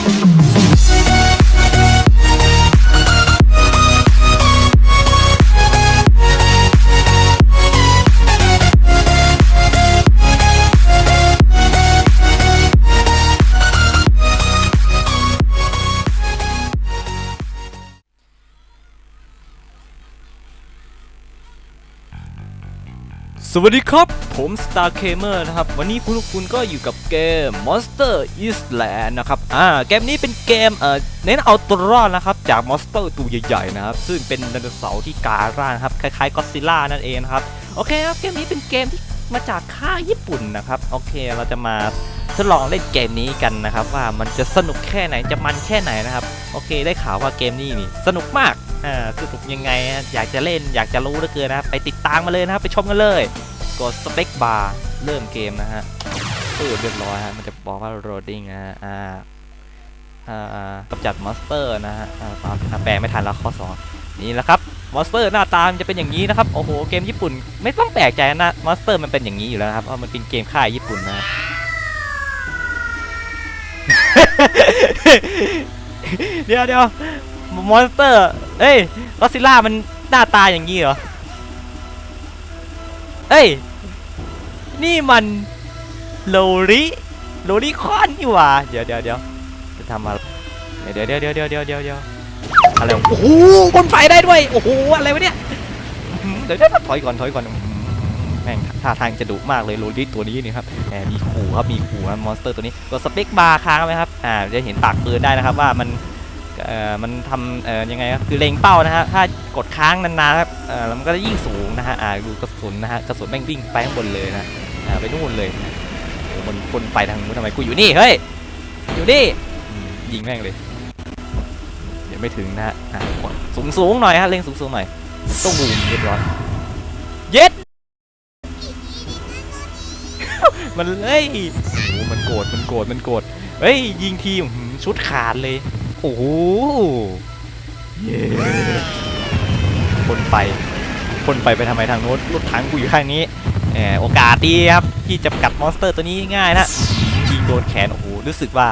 Thank you. วัสดีครับ ผม Star Gamer นะครับ วันนี้คุณคุณก็อยู่กับเกม Monster Island นะครับ อ่า เกมนี้เป็นเกม เอ่อ เน้นเอาตัวรอดนะครับ จากมอนสเตอร์ตัวใหญ่ๆนะครับ ซึ่งเป็นไดโนเสาร์ที่กาล่านะครับ คล้ายๆก็ซิล่านั่นเองครับ โอเคครับ เกมนี้เป็นเกมที่มาจากค่ายญี่ปุ่นนะครับ โอเค เราจะมาทดลองเล่นเกมนี้กันนะครับ ว่ามันจะสนุกแค่ไหน จะมันแค่ไหนนะครับ โอเค ได้ข่าวว่าเกมนี้นี่สนุกมาก สนุกยังไงอยากจะเล่นอยากจะรู้เหลือเกินนะครับไปติดตามมาเลยนะครับไปชมกันเลย กดสเปคบาร์เริ่มเกมนะฮะเออเรียบร้อยฮะมันจะบอกว่า loading นะฮะอ่าอ่ากำจัดมอนสเตอร์นะฮะอ่าตามแปลไม่ทันแล้วข้อสองนี่แหละครับมอนสเตอร์หน้าตามนจะเป็นอย่างนี้นะครับโอ้โหเกมญี่ปุ่น ไม่ต้องแปลกใจนะมอนสเตอร์มันเป็นอย่างนี้อยู่แล้วครับเพราะมันเป็นเกมค่ายญี่ปุ่นนะเดี๋ยวเดี๋ยวมอนสเตอร์ เอ้ยก็ซิล่ามันหน้าตาอย่างนี้เหรอ เอ้ย นี่มันโลลิโลลิคอนนี่หว่า เดี๋ยวเดี๋ยวเดี๋ยวจะทำอะไรเดี๋ยวเดี๋ยวเดี๋ยวเดี๋ยวเดี๋ยวเดี๋ยวเดี๋ยวอะไรโอ้โหบนไฟได้ด้วย โอ้โห อะไรวะเนี่ย เดี๋ยวเดี๋ยวถอยก่อนถอยก่อนแม่งท่าทางจะดุมากเลยโลลิตัวนี้นี่ครับแหมมีขู่ครับมีขู่มอนสเตอร์ตัวนี้กดสเปคบาร์ค้างไหมครับ อ่าจะเห็นปากปืนได้นะครับว่ามัน เอ่อมันทำเอ่อยังไงครับคือเล็งเป้านะฮะถ้ากดค้างนานๆครับเอ่อแล้วมันก็จะยิ่งสูงนะฮะอ่าดูกระสุนนะฮะกระสุนแม่งวิ่งไปข้างบนเลยนะอ่าไปนู่นเลยนะโอ้มันคนไปทางนู้นทำไมกูอยู่นี่เฮ้ยอยู่นี่ยิงแม่งเลยเดี๋ยวไม่ถึงนะฮะอ่ากดสูงสูงหน่อยฮะเล็งสูงสูงหน่อยต้องบูมเรียบร้อยเย็ดมันเฮ้ยโอ้โหมันโกรธมันโกรธมันโกรธเฮ้ยยิงทีชุดขาดเลย โอ้โหเย้พ่นไฟพ่นไฟไปทำไมทางโน้นรถถังกูอยู่ข้างนี้แหมโอกาสดีครับที่จะกัดมอนสเตอร์ตัวนี้ง่ายนะยิงโดนแขนโอ้โหรู้สึกว่า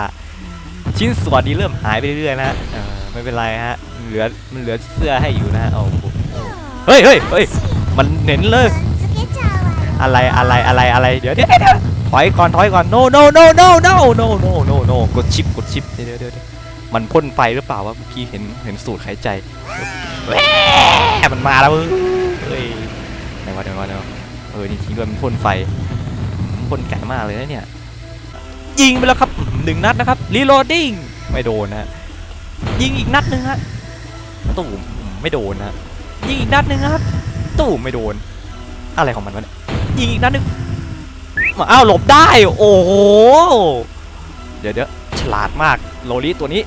ชิ้นส่วนนี้เริ่มหายไปเรื่อยๆนะไม่เป็นไรฮะเหลือมันเหลือเสื้อให้อยู่นะฮะโอ้โหเฮ้ยเฮ้ยเฮ้ยมันเน้นเลย อะไรอะไรอะไรอะไรเดี๋ยวเดี๋ยวเดี๋ยวถอยก่อนถอยก่อน no no no no no no no no no กดชิปกดชิป มันพ่นไฟหรือเปล่าวะเมื่อกี้เห็นเห็นสูตรหายใจแหวมันมาแล้วเฮ้ยไหนวะไหนวะไหนวะเออนี่ทิ้งด้วยมันพ่นไฟพ่นไก่มากเลยนะเนี่ย ยิงไปแล้วครับหนึ่งนัดนะครับ reloading ไม่โดนนะยิงอีกนัดหนึ่งฮะตูมไม่โดนนะยิงอีกนัดหนึ่งครับตูมไม่โดน อะไรของมันวะเนี่ยยิงอีกนัดหนึงอ้าวหลบได้ โอ้โหเดี๋ยวเดี๋ยว ลาดมากโลลิตัวนี้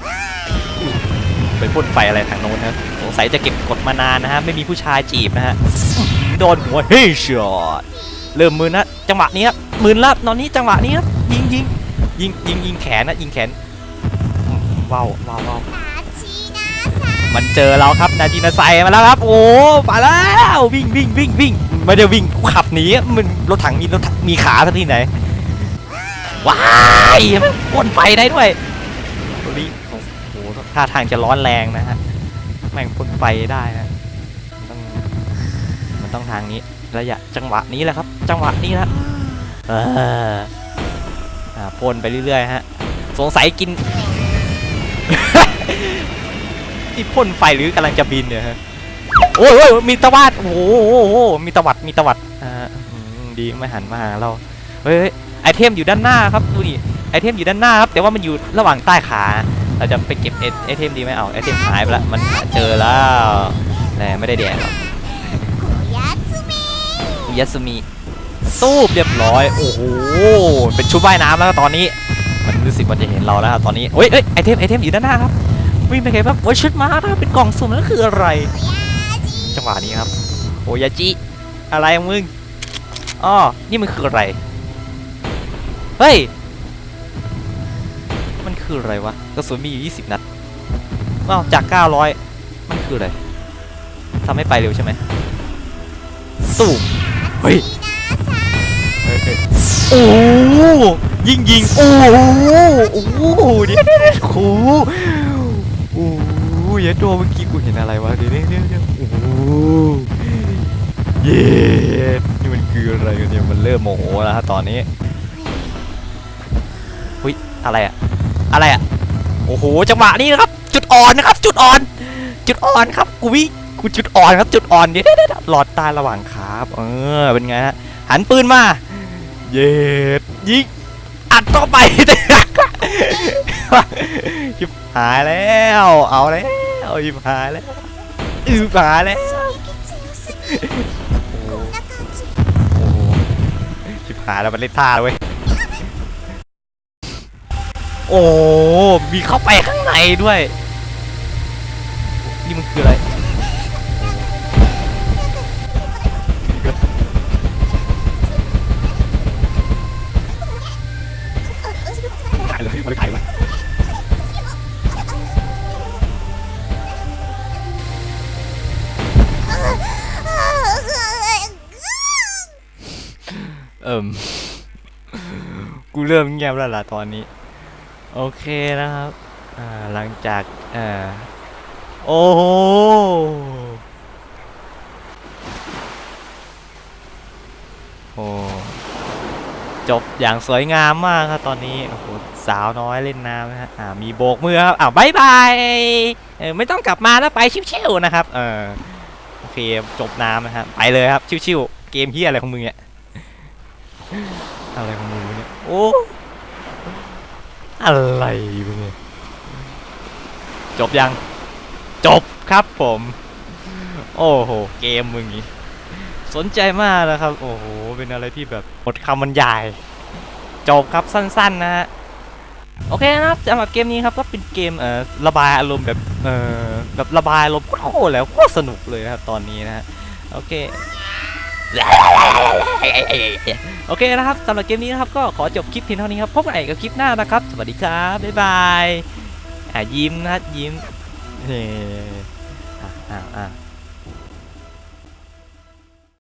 ไปพ่นไฟอะไรทางโน้นนะสงสัยจะเก็บกดมานานนะฮะ ไม่มีผู้ชายจีบนะฮะ โดนหัวเฮ้ยช็อตเริ่มมือนะ จังหวะนี้ครับมือละตอนนี้จังหวะนี้ครับยิงยิงยิงยิงยิงแขนนะยิงแขนว้าวว้าวว้าวมันเจอเราครับนาจินาไซมาแล้วครับ โอ้มาแล้ววิ่งวิ่งวิ่งวิ่งไม่ได้วิ่งขับหนีมันรถถังมีรถถังมีขาสักที่ไหน ว้ายมันพ่นไฟได้ด้วยตัวนี้โอ้โหท่าทางจะร้อนแรงนะฮะแม่งพ่นไฟได้นะมันต้องมันต้องทางนี้ระยะจังหวะนี้แหละครับ จังหวะนี้นะเอออ่าพ่นไปเรื่อยๆฮะสงสัยกินที่พ่นไฟหรือกำลังจะบินเนี่ยฮะโอ้ยมีตะวัดโอ้โหมีตะวัดมีตะวัดอ่าดีไม่หันมาหาเรา เฮ้ยเฮ้ยไอเทมอยู่ด้านหน้าครับดูดิไอเทมอยู่ด้านหน้าครับแต่ว่ามันอยู่ระหว่างใต้ขา เราจะไปเก็บไอไอเทมดีไหมเอาไอเทมหายไปแล้วมันเจอแล้วแหมไม่ได้แดกหรอกอุยาสมิตูบเรียบร้อยโอ้โหเป็นชุดว่ายน้ำแล้วตอนนี้ มันรู้สึกมันจะเห็นเราแล้วครับตอนนี้เฮ้ยเฮ้ยไอเทมไอเทมอยู่ด้านหน้าครับวิ่งไปไงครับโอ้ยชุดม้าถ้าเป็นกล่องสุ่มนั่นคืออะไร จังหวะนี้ครับโอยาจิอะไรของมึงอ๋อนี่มันคืออะไร เฮ้ย มันคืออะไรวะ กระสุนมีอยู่ 20 นัดว้าวจาก 900 มันคืออะไรทำให้ไปเร็วใช่ไหมตูมเฮ้ยเฮ้ยโอ้ยิงยิงโอ้โหโอ้โหเดี๋ยวเดี๋ยวโอ้โอ้ยตัวเมื่อกี้กูเห็นอะไรวะเดี๋ยวเดี๋ยวเดี๋ยวโอ้เย้นี่มันคืออะไรกันเนี่ยมันเริ่มโมโหแล้วฮะตอนนี้ อะไรอะอะไรอะโอ้โหจังหวะนี้นะครับ จุดอ่อนนะครับ จุดอ่อน จุดอ่อนครับกูวิกูจุดอ่อนครับจุดอ่อนเดี๋ยหลอดตาระหว่างขาบเออเป็นไงฮะหันปืนมาเย็ดยิงอัดเข้าไปชิบหายแล้ว เอาแล้วชิบหายแล้วอืบหายแล้วโอ้โหยิบหายแล้วมันเล่นท่าแล้วเว้ย โอ้โหมีเข้าไปข้างในด้วย นี่มันคืออะไรถ่ายเลยมันถ่ายมาเอิ่มกูเริ่มเงียบแล้วล่ะตอนนี้ โอเคนะครับหลังจากอโอ้โหโอ้จบอย่างสวยงามมากครับตอนนี้โอ้โหสาวน้อยเล่นน้ำนะฮะอ่ามีโบกมือครับอ้าวบายบายเออไม่ต้องกลับมาแล้วไปชิวๆนะครับเออโอเคจบน้ำนะฮะไปเลยครับชิวๆเกมเฮียอะไรของมึงเนี่ยอะไรของมึงเนี่ยโอ้ อะไรมึงเนี่ยจบยัง จบครับผม โอ้โห เกมมึงนี่สนใจมากนะครับ โอ้โห เป็นอะไรที่แบบหมดคำบรรยาย จบครับสั้นๆนะฮะโอเคนะครับสำหรับเกมนี้ครับก็เป็นเกมเอ่อระบายอารมณ์แบบเอ่อแบบระบายอารมณ์โคตรแล้วโคตรสนุกเลยนะครับตอนนี้นะฮะโอเค โอเคนะครับสำหรับเกมนี้นะครับก็ขอจบคลิปเพียงเท่านี้ครับพบกันใหม่กับคลิปหน้านะครับ สวัสดีครับ บ๊ายบายอะยิ้มนะยิ้มเฮ้อะอะอะ